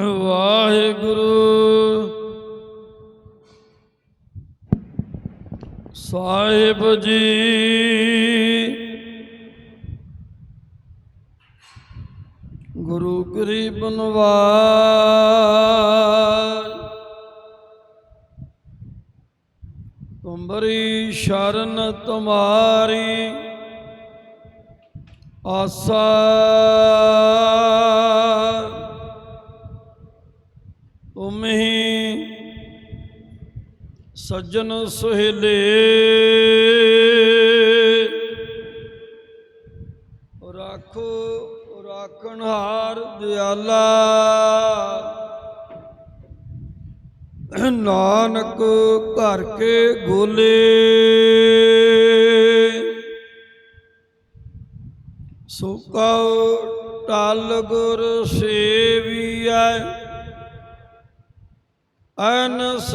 ਵਾਹਿਗੁਰੂ। ਸਾਹਿਬ ਜੀ। ਗੁਰੂ ਗਰੀਬ ਨਵਾਜ। ਤੁਮਰੀ ਸ਼ਰਨ ਤੁਮਾਰੀ ਆਸਾ। ਸੱਜਣ ਸੁਹੇਲੇ। ਰਾਖੋ ਰਾਖਣਹਾਰ ਦਿਆਲਾ। ਨਾਨਕ ਘਰ ਕੇ ਗੋਲੇ। ਸੁਕਾਉ ਟਲ ਗੁਰ ਸੇਵੀਐ। ਅਨਸ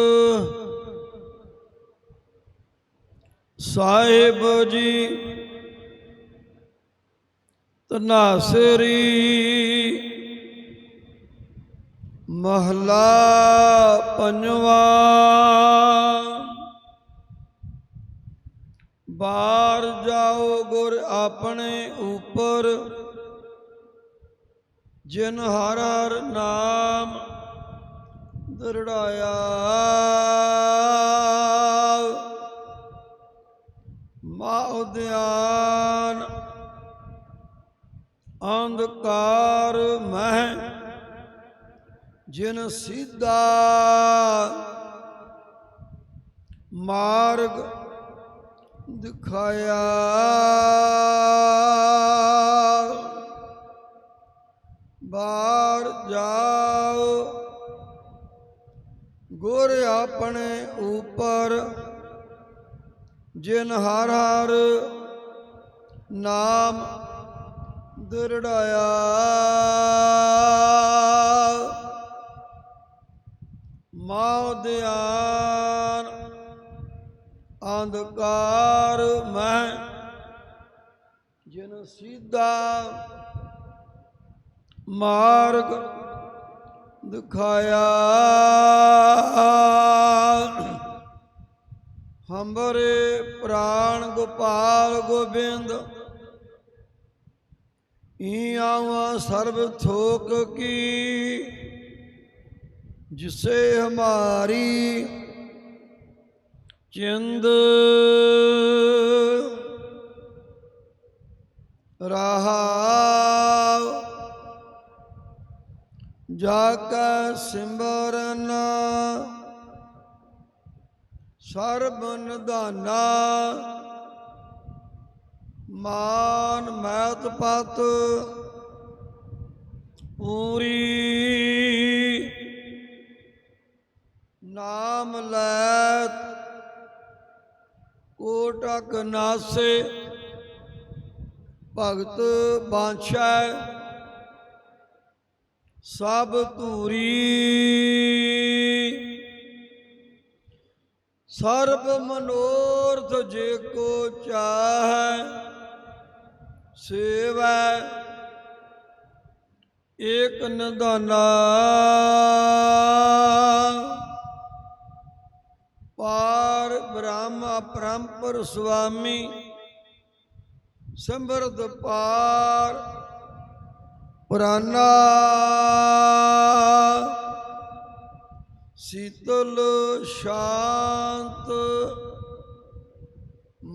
ਸਾਹਿਬ ਜੀ ਤਨਾਸਰੀ ਮਹਲਾ ਪੰਜਵਾ, ਬਾਹਰ ਜਾਓ ਗੁਰ ਆਪਣੇ ਉਪਰ, ਜਿਨ ਹਰ ਹਰ ਨਾਮ ਦਰੜਾਇਆ। ਜਿਨ ਸਿੱਧਾ ਮਾਰਗ ਦਿਖਾਇਆ। ਬਾਹਰ ਜਾਓ ਗੁਰ ਆਪਣੇ ਉਪਰ। ਜਿਨ ਹਰ ਹਰ ਨਾਮ ਦਰੜਾਇਆ। ਅੰਧਕਾਰ ਮੈਂ ਜਿਨ ਸਿੱਧਾ ਮਾਰਗ ਦਿਖਾਇਆ। ਹੰਬਰੇ ਪ੍ਰਾਣ ਗੋਪਾਲ ਗੋਬਿੰਦ ਈ ਆਵਾ ਸਰਬ ਥੋਕ ਕੀ, ਜਿਸੇ ਹਮਾਰੀ ਚਿੰਦ ਰਹਾ ਜਾ ਕੈ ਸਿਮਰਨ ਸਰਬ ਨਿਧਾਨਾ ਮਾਨ ਮੈਤ ਪਤ ਪੂਰੀ ਨਾਮ ਲੈ ਕੋਟਕ ਨਾਸੇ। ਭਗਤ ਬਾਛੈ ਸਭ ਧੂਰੀ। ਸਰਬ ਮਨੋਰਥ ਜੇ ਕੋ ਚਾਹੈ ਸੇਵੈ ਏਕ ਨਿਧਾਨਾ। ਬ੍ਰਹਮ ਅਪਰੰਪਰ ਸੁਆਮੀ ਸਮਰਦ ਪਾਰ ਪੁਰਾਨਾ। ਸੀਤਲ ਸ਼ਾਂਤ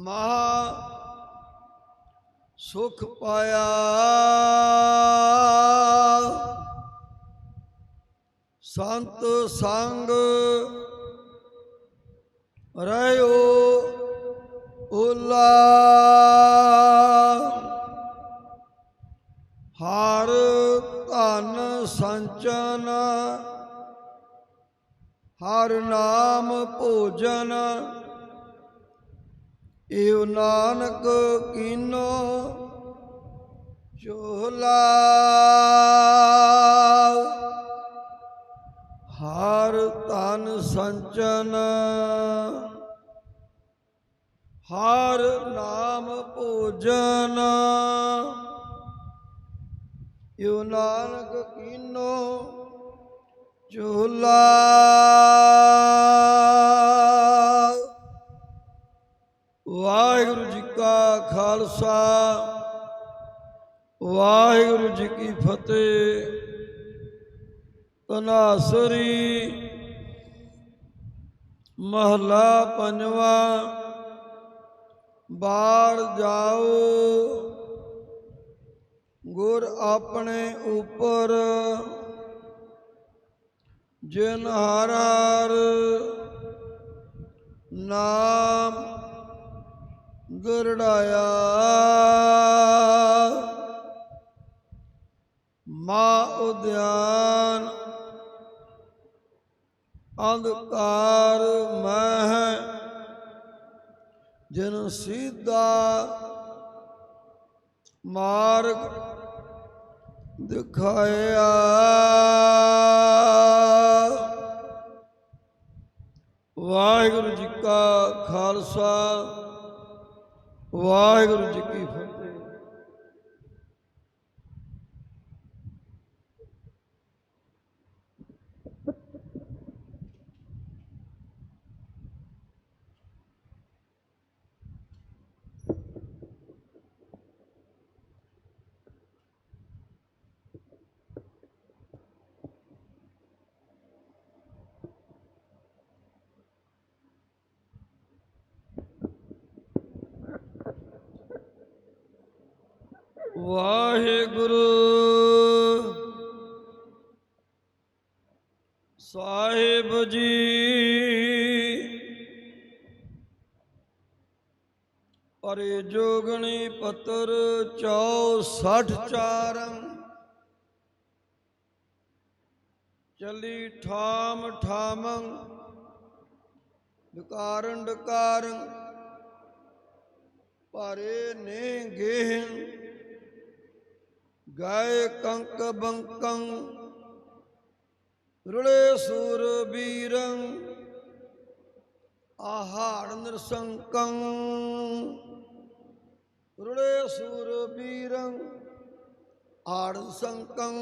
ਮਹਾ ਸੁਖ ਪਾਇਆ। ਸੰਤ ਸੰਗ ਰਹਿਓ ਓਲਾ ਹਰ ਧਨ ਸੰਚਨ ਹਰ ਨਾਮ ਭੋਜਨ। ਏਵ ਨਾਨਕ ਕੀਨੋ ਚੋਲਾ ਹਰ ਤਨ ਸੰਚਨ ਹਰ ਨਾਮ ਜਨਾ ਯੋ ਨਾਨਕ ਕੀਨੋ ਚੋਲਾ ਵਾਹਿਗੁਰੂ ਜੀ ਕਾ ਖਾਲਸਾ, ਵਾਹਿਗੁਰੂ ਜੀ ਕੀ ਫਤਿਹ। ਤਨਾਸਰੀ ਮਹਲਾ ਪੰਜਵਾ ਬਾੜ ਜਾਓ। ਗੁਰ ਆਪਣੇ ਉੱਪਰ ਜਿਨ ਹਰ ਹਰ ਨਾਮ ਗਰੜਾਇਆ। ਮਾ ਉਦਿਆਨ ਅੰਧਕਾਰ ਮਹਿ ਜਿਨ ਸਿੱਧਾ ਮਾਰਗ ਦਿਖਾਇਆ। ਵਾਹਿਗੁਰੂ ਜੀ ਕਾ ਖਾਲਸਾ ਵਾਹਿਗੁਰੂ ਜੀ ਕੀ ਫਤਿਹ। ਵਾਹਿਗੁਰੂ। ਸਾਹਿਬ ਜੀ। ਪਰੇ ਜੋਗਣੀ ਪਤਰ 64 ਚਾਰੰ। ਚਲੀ ਠਾਮ ਠਾਮੰ। ਡਕਾਰਨ ਡਕਾਰਨ ਭਾਰੇ ਨੇ ਗੇਹਨ ਗਾਏ ਕੰਕ ਬੰਕੰ, ਰੁਲੇ ਸੂਰ ਬੀਰੰ, ਆਹਾੜ ਨਰਸੰਕੰ, ਰੁਲੇ ਸੂਰ ਬੀਰੰ, ਆੜ ਸੰਕੰ।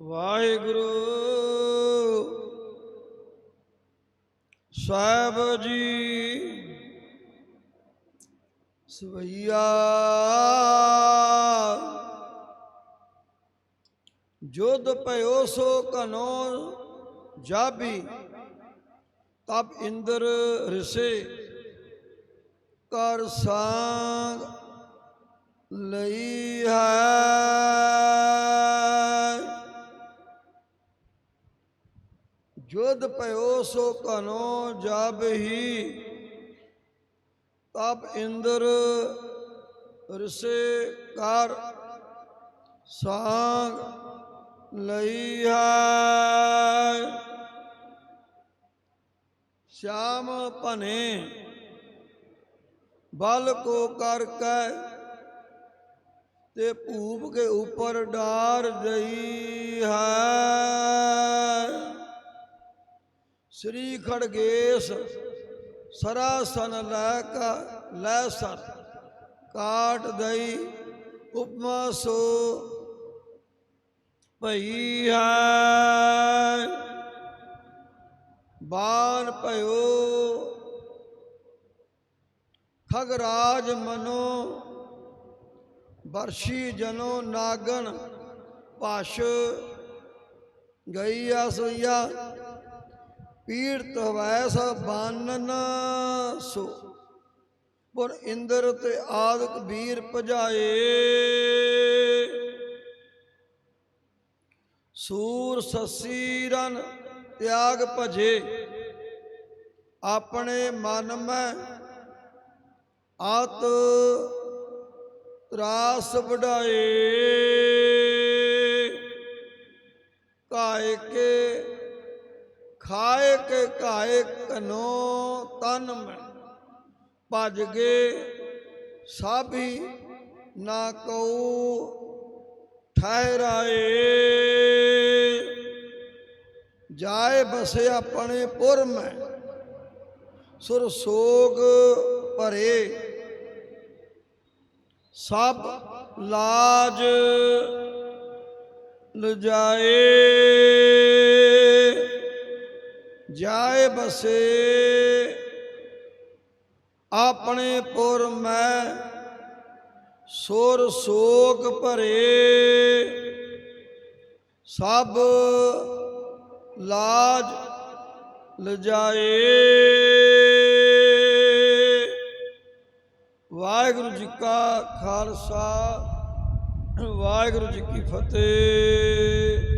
ਵਾਹਿਗੁਰੂ ਸਾਹਿਬ ਜੀ ਸਵਈਆ। ਜੁਦ ਭਇਓ ਸੋ ਕਨੋ ਜਾਬੀ ਤਬ ਇੰਦਰ ਰਿਸੇ, ਕਰ ਸਾੰਗ ਲਈ ਹੈ। ਜੁਦ ਭਇਓ ਸੋ ਕਨੋ ਜਬ ਹੀ ਤਪ ਇੰਦਰ ਰਸੇ ਕਰ ਸਾਗ ਲਈ ਹੈ। ਸ਼ਾਮ ਭਨੇ ਬਲ ਕੋ ਕਰ ਕੈ ਤੇ ਭੂਪ ਕੇ ਉਪਰ ਡਾਰ ਦਈ ਹੈ। ਸ੍ਰੀ ਖੜਗੇਸ਼ ਸਰਾਸਨ ਲੈ ਕਾ, ਲੈ ਸਰ ਕਾਟ ਦਈ ਉਪਮਾ ਸੋ। ਭਈ ਹੈ। ਬਾਨ ਭਇਓ। ਖਗਰਾਜ ਮਨੋ। ਵਰਸ਼ੀ ਜਨੋ ਨਾਗਣ ਪਸ਼ ਗਈ ਆ ਸੋਈਆ। ਪੀੜਤ ਵੈਸ ਬਾਨਨ ਸੋ ਪੁਰ ਇੰਦਰ ਤੇ ਆਦਿਕ ਵੀਰ ਭਜਾਏ। ਸੂਰ ਸਸੀਰਨ ਤਿਆਗ ਭਜੇ, ਆਪਣੇ ਮਨ ਮੈਂ ਆਤ ਤਰਾਸ ਵਡਾਏ ਕਾਇ ਕੇ ਖਾਏ ਕੇ ਕਾਇ ਕਨੋ ਤਨ ਮੈਂ। ਭਜ ਗਏ ਸਾਭੀ ਨਾ ਕਉ ਠਹਿਰਾਏ। ਜਾਏ ਬਸੇ ਆਪਣੇ ਪੁਰ ਮੈਂ, ਸੁਰ ਸੋਗ ਭਰੇ। ਸਭ ਲਾਜ ਲਜਾਏ। ਜਾਏ ਬਸੇ, ਆਪਣੇ ਪੁਰ ਮੈਂ ਸੁਰ ਸੋਗ ਭਰੇ। ਸਭ ਲਾਜ ਲਜਾਏ। ਵਾਹਿਗੁਰੂ ਜੀ ਕਾ ਖਾਲਸਾ, ਵਾਹਿਗੁਰੂ ਜੀ ਕੀ ਫਤਿਹ।